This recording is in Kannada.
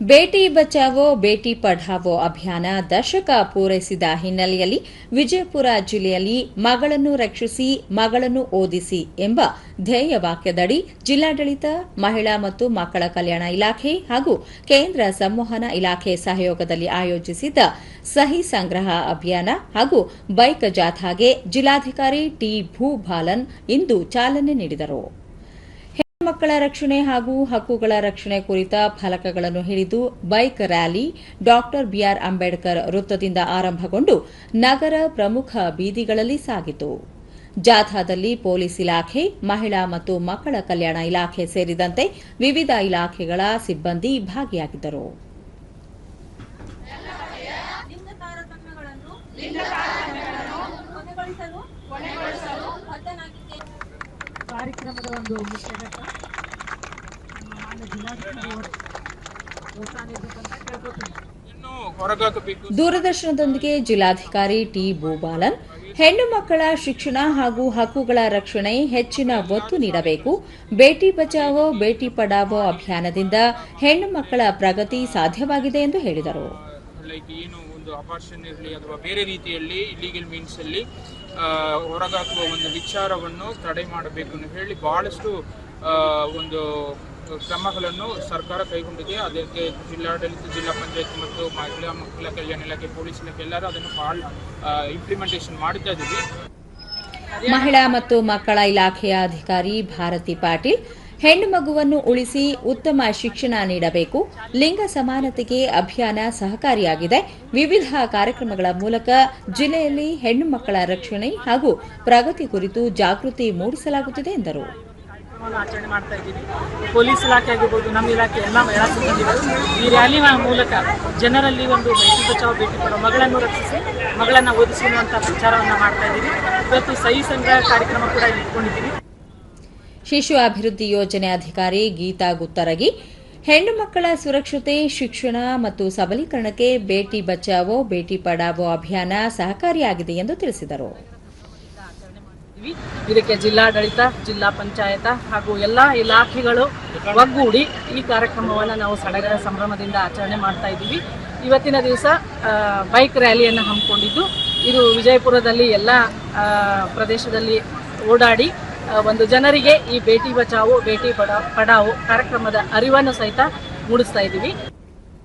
ಬೇಟಿ ಬಚಾವೋ, ಬೇಟಿ ಪಢಾವೋ ಅಭಿಯಾನ ದಶಕ ಪೂರೈಸಿದ ಹಿನ್ನೆಲೆಯಲ್ಲಿ ವಿಜಯಪುರ ಜಿಲ್ಲೆಯಲ್ಲಿ ಮಗಳನ್ನು ರಕ್ಷಿಸಿ, ಮಗಳನ್ನು ಓದಿಸಿ ಎಂಬ ಧ್ಯೇಯ ವಾಕ್ಯದಡಿ ಜಿಲ್ಲಾಡಳಿತ, ಮಹಿಳಾ ಮತ್ತು ಮಕ್ಕಳ ಕಲ್ಯಾಣ ಇಲಾಖೆ ಹಾಗೂ ಕೇಂದ್ರ ಸಂವಹನ ಇಲಾಖೆ ಸಹಯೋಗದಲ್ಲಿ ಆಯೋಜಿಸಿದ್ದ ಸಹಿ ಸಂಗ್ರಹ ಅಭಿಯಾನ ಹಾಗೂ ಬೈಕ್ ಜಾಥಾಗೆ ಜಿಲ್ಲಾಧಿಕಾರಿ ಟಿ. ಭೂಬಾಲನ್ ಇಂದು ಚಾಲನೆ ನೀಡಿದರು. ಮಕ್ಕಳ ರಕ್ಷಣೆ ಹಾಗೂ ಹಕ್ಕುಗಳ ರಕ್ಷಣೆ ಕುರಿತ ಫಲಕಗಳನ್ನು ಹಿಡಿದು bike rally doctor B R Ambedkar ವೃತ್ತದಿಂದ ಆರಂಭಗೊಂಡು ನಗರ ಪ್ರಮುಖ ಬೀದಿಗಳಲ್ಲಿ ಸಾಗಿತು. ಜಾಥಾದಲ್ಲಿ ಪೊಲೀಸ್ ಇಲಾಖೆ, ಮಹಿಳಾ ಮತ್ತು ಮಕ್ಕಳ ಕಲ್ಯಾಣ ಇಲಾಖೆ ಸೇರಿದಂತೆ ವಿವಿಧ ಇಲಾಖೆಗಳ ಸಿಬ್ಬಂದಿ ಭಾಗಿಯಾಗಿದ್ದರು. ಕಾರ್ಯಕ್ರಮದ ಒಂದು ಮುಖ್ಯ ಘಟ್ಟ. ದೂರದರ್ಶನದೊಂದಿಗೆ ಜಿಲ್ಲಾಧಿಕಾರಿ ಟಿ ಭೂಬಾಲನ್ ಹೆಣ್ಣು ಮಕ್ಕಳ ಶಿಕ್ಷಣ ಹಾಗೂ ಹಕ್ಕುಗಳ ರಕ್ಷಣೆ ಹೆಚ್ಚಿನ ಒತ್ತು ನೀಡಬೇಕು. ಬೇಟಿ ಬಚಾವೋ ಬೇಟಿ ಪಡಾವೋ ಅಭಿಯಾನದಿಂದ ಹೆಣ್ಣು ಮಕ್ಕಳ ಪ್ರಗತಿ ಸಾಧ್ಯವಾಗಿದೆ ಎಂದು ಹೇಳಿದರು. ಲೈಕ್ ಏನು ಒಂದು ಅಪಾರ್ಷನ್ ಇರಲಿ ಅಥವಾ ಬೇರೆ ರೀತಿಯಲ್ಲಿ ಇಲ್ಲಿಗಲ್ ಮೀನ್ಸ್ ಅಲ್ಲಿ ಆ, ಹೊರಗಾಕುವ ಒಂದು ವಿಚಾರವನ್ನು ತಡೆ ಮಾಡಬೇಕು ಅಂತ ಹೇಳಿ ಬಹಳಷ್ಟು ಒಂದು ಕ್ರಮಗಳನ್ನು ಸರ್ಕಾರ ಕೈಗೊಂಡಿದೆ. ಅದಕ್ಕೆ ಜಿಲ್ಲಾಡಳಿತ ಜಿಲ್ಲಾ ಪಂಚಾಯತ್ ಮತ್ತು ಮಹಿಳಾ ಮಕ್ಕಳ ಕಲ್ಯಾಣ ಇಲಾಖೆ ಪೊಲೀಸ್ ಇಲಾಖೆ ಎಲ್ಲರೂ ಅದನ್ನು ಬಹಳ ಇಂಪ್ಲಿಮೆಂಟೇಷನ್ ಮಾಡ್ತಾ ಇದ್ದೀವಿ. ಮಹಿಳಾ ಮತ್ತು ಮಕ್ಕಳ ಇಲಾಖೆಯ ಅಧಿಕಾರಿ ಭಾರತಿ ಪಾಟೀಲ್ ಹೆಣ್ಣು ಮಗುವನ್ನು ಉಳಿಸಿ ಉತ್ತಮ ಶಿಕ್ಷಣ ನೀಡಬೇಕು. ಲಿಂಗ ಸಮಾನತೆಗೆ ಅಭಿಯಾನ ಸಹಕಾರಿಯಾಗಿದೆ. ವಿವಿಧ ಕಾರ್ಯಕ್ರಮಗಳ ಮೂಲಕ ಜಿಲ್ಲೆಯಲ್ಲಿ ಹೆಣ್ಣು ಮಕ್ಕಳ ರಕ್ಷಣೆ ಹಾಗೂ ಪ್ರಗತಿ ಕುರಿತು ಜಾಗೃತಿ ಮೂಡಿಸಲಾಗುತ್ತಿದೆ ಎಂದರು. ಆಚರಣೆ ಮಾಡ್ತಾ ಇದ್ದೀವಿ. ಪೊಲೀಸ್ ಇಲಾಖೆ ಆಗಿರ್ಬೋದು, ನಮ್ಮ ಇಲಾಖೆ ಎಲ್ಲ ಮಹಿಳಾ ಸಿಬ್ಬಂದಿಗಳು ಈ ರ್ಯಾಲಿ ಮೂಲಕ ಜನರಲ್ಲಿ ಒಂದು ಬೇಟಿ ಬಚಾವ್ ಭೇಟಿ ಕೊಡೋ ಮಗಳನ್ನು ರಕ್ಷಿಸಿ, ಮಗಳನ್ನು ಓದಿಸುವಂತಹ ಪ್ರಚಾರವನ್ನು ಮಾಡ್ತಾ ಇದ್ದೀವಿ. ಇವತ್ತು ಸಹಿ ಸಂಗ್ರಹ ಕಾರ್ಯಕ್ರಮ ಕೂಡ ಇಟ್ಕೊಂಡಿದ್ದೀವಿ ಶಿಶು ಅಭಿವೃದ್ಧಿ ಯೋಜನೆ ಅಧಿಕಾರಿ ಗೀತಾ ಗುತ್ತರಗಿ, ಹೆಣ್ಣು ಮಕ್ಕಳ ಸುರಕ್ಷತೆ, ಶಿಕ್ಷಣ ಮತ್ತು ಸಬಲೀಕರಣಕ್ಕೆ ಬೇಟಿ ಬಚಾವೋ, ಬೇಟಿ ಪಡಾವೋ ಅಭಿಯಾನ ಸಹಕಾರಿಯಾಗಿದೆ ಎಂದು ತಿಳಿಸಿದರು. ಇದಕ್ಕೆ ಜಿಲ್ಲಾಡಳಿತ, ಜಿಲ್ಲಾ ಪಂಚಾಯತ ಹಾಗೂ ಎಲ್ಲ ಇಲಾಖೆಗಳು ಒಗ್ಗೂಡಿ ಈ ಕಾರ್ಯಕ್ರಮವನ್ನು ನಾವು ಸಡಗರ ಸಂಭ್ರಮದಿಂದ ಆಚರಣೆ ಮಾಡ್ತಾ ಇದ್ದೀವಿ ಇವತ್ತಿನ ದಿವಸ ಬೈಕ್ ರ್ಯಾಲಿಯನ್ನು ಹಮ್ಮಿಕೊಂಡಿದ್ದು ಇದು ವಿಜಯಪುರದಲ್ಲಿ ಎಲ್ಲ ಪ್ರದೇಶದಲ್ಲಿ ಓಡಾಡಿ ಒಂದು ಜನರಿಗೆ ಈ ಭೇಟಿ ಬಚಾವೋ ಭೇಟಿ ಪಡಾ ಪಡಾವೋ ಕಾರ್ಯಕ್ರಮದ ಅರಿವನ್ನು ಸಹಿತ ಮೂಡಿಸ್ತಾ ಇದ್ದೀವಿ.